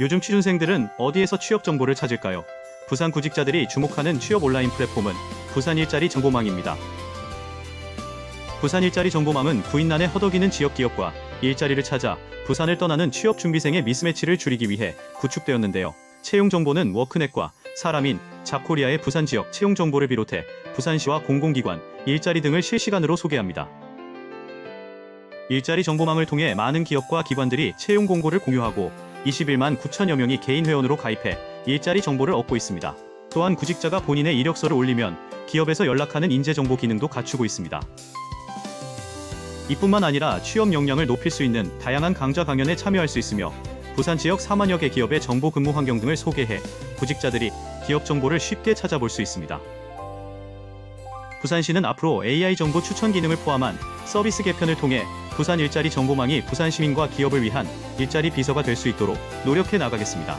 요즘 취준생들은 어디에서 취업 정보를 찾을까요? 부산 구직자들이 주목하는 취업 온라인 플랫폼은 부산 일자리 정보망입니다. 부산 일자리 정보망은 구인난에 허덕이는 지역 기업과 일자리를 찾아 부산을 떠나는 취업 준비생의 미스매치를 줄이기 위해 구축되었는데요. 채용 정보는 워크넷과 사람인 잡코리아의 부산 지역 채용 정보를 비롯해 부산시와 공공기관, 일자리 등을 실시간으로 소개합니다. 일자리 정보망을 통해 많은 기업과 기관들이 채용 공고를 공유하고 21만 9천여 명이 개인 회원으로 가입해 일자리 정보를 얻고 있습니다. 또한 구직자가 본인의 이력서를 올리면 기업에서 연락하는 인재 정보 기능도 갖추고 있습니다. 이뿐만 아니라 취업 역량을 높일 수 있는 다양한 강좌 강연에 참여할 수 있으며 부산 지역 4만여 개 기업의 정보 근무 환경 등을 소개해 구직자들이 기업 정보를 쉽게 찾아볼 수 있습니다. 부산시는 앞으로 AI 정보 추천 기능을 포함한 서비스 개편을 통해 부산 일자리 정보망이 부산 시민과 기업을 위한 일자리 비서가 될 수 있도록 노력해 나가겠습니다.